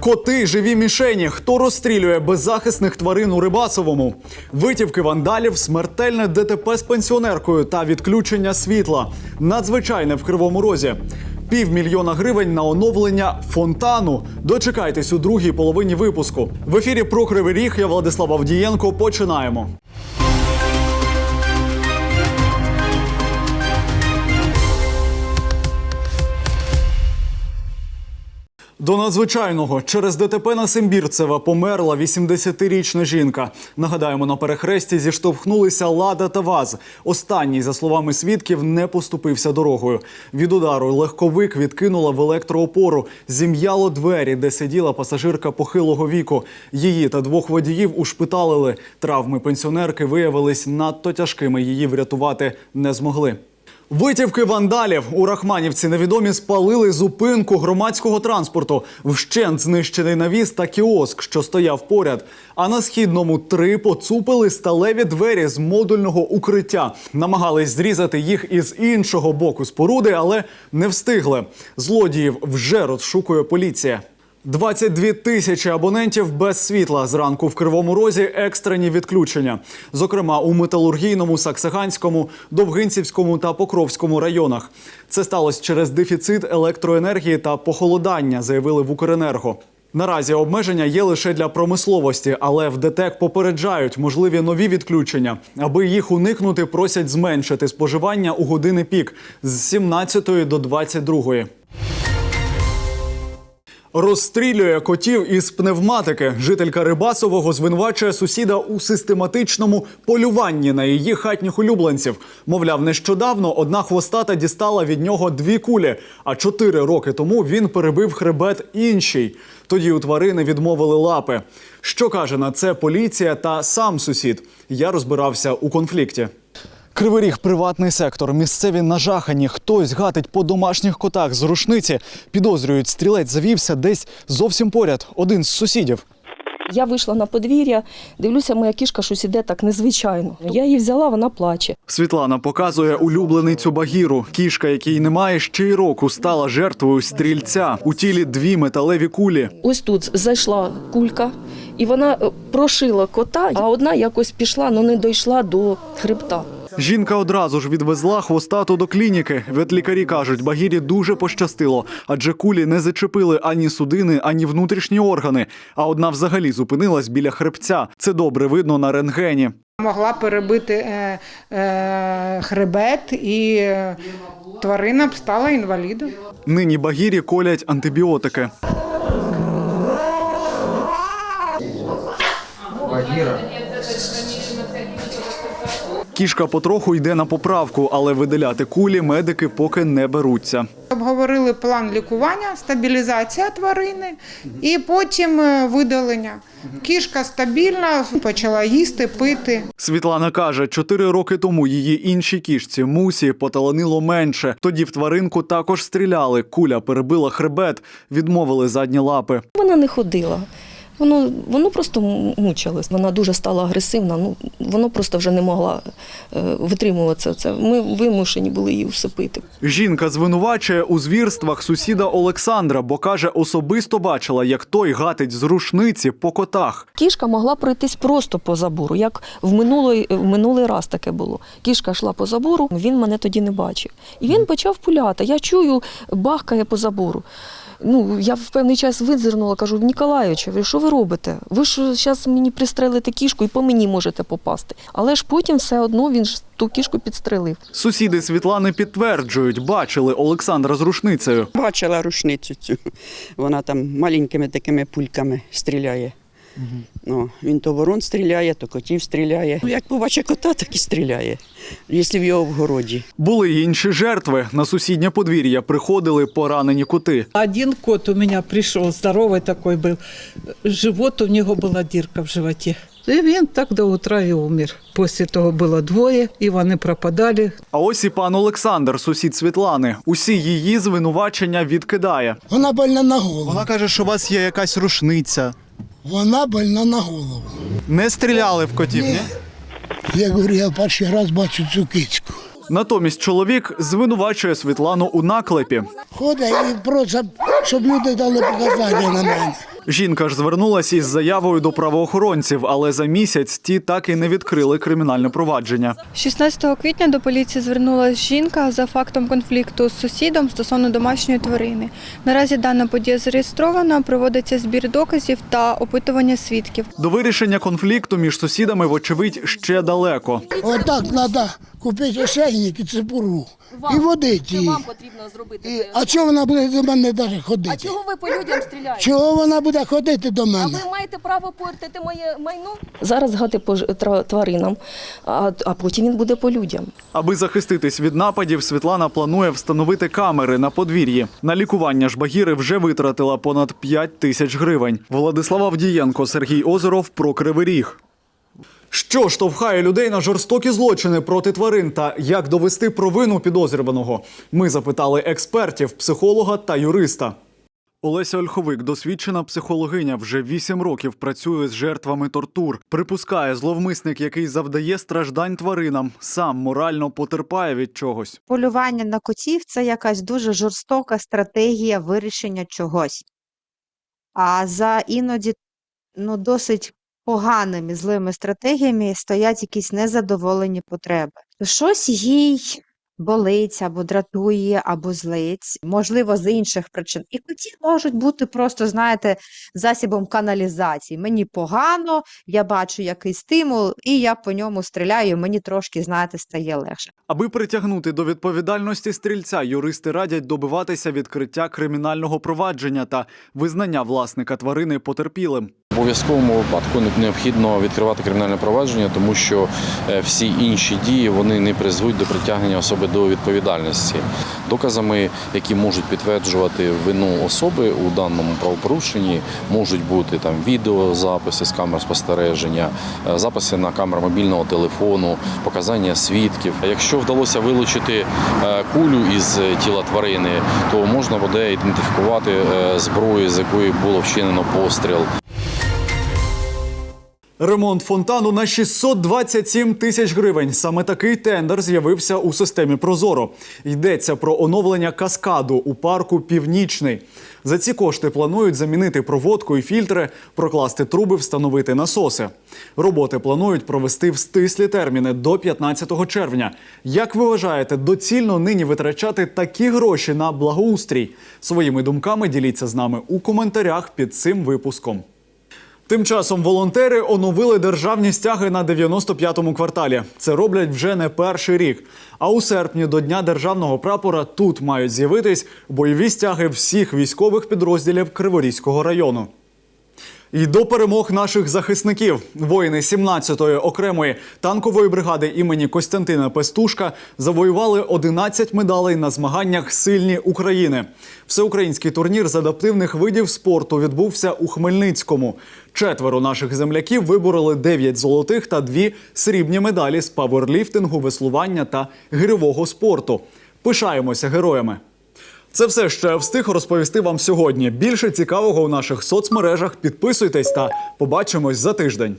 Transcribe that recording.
Коти живі мішені. Хто розстрілює беззахисних тварин у Рибасовому? Витівки вандалів, смертельне ДТП з пенсіонеркою та відключення світла. Надзвичайне в кривому розі. Півмільйона гривень на оновлення фонтану. Дочекайтесь у другій половині випуску. В ефірі про Кривий Ріг. Я Владислав Авдієнко. Починаємо. До надзвичайного через ДТП на Симбірцева померла 80-річна жінка. Нагадаємо, на перехресті зіштовхнулися Лада та ВАЗ. Останній, за словами свідків, не поступився дорогою. Від удару легковик відкинула в електроопору. Зім'яло двері, де сиділа пасажирка похилого віку. Її та двох водіїв ушпиталили. Травми пенсіонерки виявились надто тяжкими. Її врятувати не змогли. Витівки вандалів у Рахманівці невідомі спалили зупинку громадського транспорту, вщент знищений навіс та кіоск, що стояв поряд. А на східному три поцупили сталеві двері з модульного укриття. Намагались зрізати їх із іншого боку споруди, але не встигли. Злодіїв вже розшукує поліція. 22 тисячі абонентів без світла зранку в Кривому Розі екстрені відключення. Зокрема, у металургійному, Саксаганському, Довгинцівському та Покровському районах. Це сталося через дефіцит електроенергії та похолодання, заявили в Укренерго. Наразі обмеження є лише для промисловості, але в ДТЕК попереджають можливі нові відключення. Аби їх уникнути, просять зменшити споживання у години пік з 17 до 22. Розстрілює котів із пневматики. Жителька Рибасового звинувачує сусіда у систематичному полюванні на її хатніх улюбленців. Мовляв, нещодавно одна хвостата дістала від нього дві кулі, а чотири роки тому він перебив хребет іншій. Тоді у тварини відмовили лапи. Що каже на це поліція та сам сусід? Я розбирався у конфлікті. Кривий ріг приватний сектор. Місцеві нажахані. Хтось гатить по домашніх котах з рушниці. Підозрюють, стрілець завівся десь зовсім поряд. Один з сусідів. Я вийшла на подвір'я, дивлюся, моя кішка щось іде так незвичайно. Я її взяла, вона плаче. Світлана показує улюбленицю Багіру. Кішка, якій немає ще й року, стала жертвою стрільця. У тілі дві металеві кулі. Ось тут зайшла кулька, і вона е, прошила кота, а одна якось пішла, але не дійшла до хребта. Жінка одразу ж відвезла хвостату до клініки. Ветлікарі кажуть, Багірі дуже пощастило, адже кулі не зачепили ані судини, ані внутрішні органи. А одна взагалі зупинилась біля хребця. Це добре видно на рентгені. Могла перебити е, е, хребет, і е, тварина б стала інвалідом. Нині Багірі колять антибіотики. Кішка потроху йде на поправку, але видаляти кулі медики поки не беруться. Обговорили план лікування, стабілізація тварини і потім е, видалення. Кішка стабільна, почала їсти, пити. Світлана каже, чотири роки тому її іншій кішці мусі поталанило менше. Тоді в тваринку також стріляли. Куля перебила хребет, відмовили задні лапи. Вона не ходила. Воно, воно просто мучилось. Вона дуже стала агресивна. Ну, воно просто вже не могла е, витримуватися. Це. Ми вимушені були її усипити. Жінка звинувачує у звірствах сусіда Олександра, бо каже, особисто бачила, як той гатить з рушниці по котах. Кішка могла пройтись просто по забору, як в минулий, в минулий раз таке було. Кішка йшла по забору, він мене тоді не бачив. І він почав пуляти. Я чую, бахкає по забору. Ну, я в певний час визирнула, кажу, Ніколаєвичу, що ви робите? Ви ж зараз мені пристрелите кішку і по мені можете попасти. Але ж потім все одно він ж ту кішку підстрелив. Сусіди Світлани підтверджують, бачили Олександра з рушницею. Бачила рушницю цю. Вона там маленькими такими пульками стріляє. Ну, він то ворон стріляє, то котів стріляє. Ну, як побачить кота, так і стріляє, якщо в його в городі. Були й інші жертви. На сусіднє подвір'я приходили поранені коти. Один кот у меня пришел, здоровый такой был. Живот у него была дірка в животі. І він так до утра і умер. Після того було двоє, і вони пропадали. А ось і пан Олександр, сусід Світлани. Усі її звинувачення відкидає. Вона больна на голову. Вона каже, що у вас є якась рушниця. Вона больна на голову. Не стріляли в котів, ні? Я говорю, я перший раз бачу цю кицьку. Натомість чоловік звинувачує Світлану у наклепі. ходить і просить, щоб люди дали показання на мене. Жінка ж звернулася із заявою до правоохоронців, але за місяць ті так і не відкрили кримінальне провадження. 16 квітня до поліції звернулася жінка за фактом конфлікту з сусідом стосовно домашньої тварини. Наразі дана подія зареєстрована, проводиться збір доказів та опитування свідків. До вирішення конфлікту між сусідами, вочевидь, ще далеко. Отак треба купити ошейник і цепуру. І водити її. потрібно зробити. І, а чого вона буде до мене навіть ходити? А чого ви по людям стріляєте? Чого вона буде ходити до мене? ви маєте право портити моє майно? Зараз гати по ж- тра- тваринам, а, а потім він буде по людям. Аби захиститись від нападів, Світлана планує встановити камери на подвір'ї. На лікування ж Багіри вже витратила понад 5 тисяч гривень. Владислав Авдієнко, Сергій Озеров про Кривий Ріг. Що штовхає людей на жорстокі злочини проти тварин та як довести провину підозрюваного? Ми запитали експертів, психолога та юриста. Олеся Ольховик, досвідчена психологиня, вже вісім років працює з жертвами тортур. Припускає, зловмисник, який завдає страждань тваринам, сам морально потерпає від чогось. полювання на котів це якась дуже жорстока стратегія вирішення чогось. А за іноді ну, досить поганими злими стратегіями стоять якісь незадоволені потреби. Щось їй болить або дратує, або злить, можливо, з інших причин. І коті можуть бути просто, знаєте, засібом каналізації. Мені погано, я бачу якийсь стимул, і я по ньому стріляю, мені трошки, знаєте, стає легше. Аби притягнути до відповідальності стрільця, юристи радять добиватися відкриття кримінального провадження та визнання власника тварини потерпілим. Обов'язковому випадку необхідно відкривати кримінальне провадження, тому що е, всі інші дії вони не призвуть до притягнення особи до відповідальності. Доказами, які можуть підтверджувати вину особи у даному правопорушенні, можуть бути там відеозаписи з камер спостереження, е, записи на камеру мобільного телефону, показання свідків. Якщо вдалося вилучити е, кулю із тіла тварини, то можна буде ідентифікувати зброю, з якої було вчинено постріл. Ремонт фонтану на 627 тисяч гривень. Саме такий тендер з'явився у системі Прозоро. Йдеться про оновлення каскаду у парку Північний. За ці кошти планують замінити проводку і фільтри, прокласти труби, встановити насоси. Роботи планують провести в стислі терміни до 15 червня. Як ви вважаєте, доцільно нині витрачати такі гроші на благоустрій? Своїми думками діліться з нами у коментарях під цим випуском. Тим часом волонтери оновили державні стяги на 95-му кварталі. Це роблять вже не перший рік. А у серпні до Дня державного прапора тут мають з'явитись бойові стяги всіх військових підрозділів Криворізького району. І до перемог наших захисників воїни 17-ї окремої танкової бригади імені Костянтина Пестушка завоювали 11 медалей на змаганнях Сильні України. Всеукраїнський турнір з адаптивних видів спорту відбувся у Хмельницькому. Четверо наших земляків вибороли 9 золотих та 2 срібні медалі з паверліфтингу, веслування та гирьового спорту. Пишаємося героями. Це все, що я встиг розповісти вам сьогодні. Більше цікавого у наших соцмережах. Підписуйтесь та побачимось за тиждень.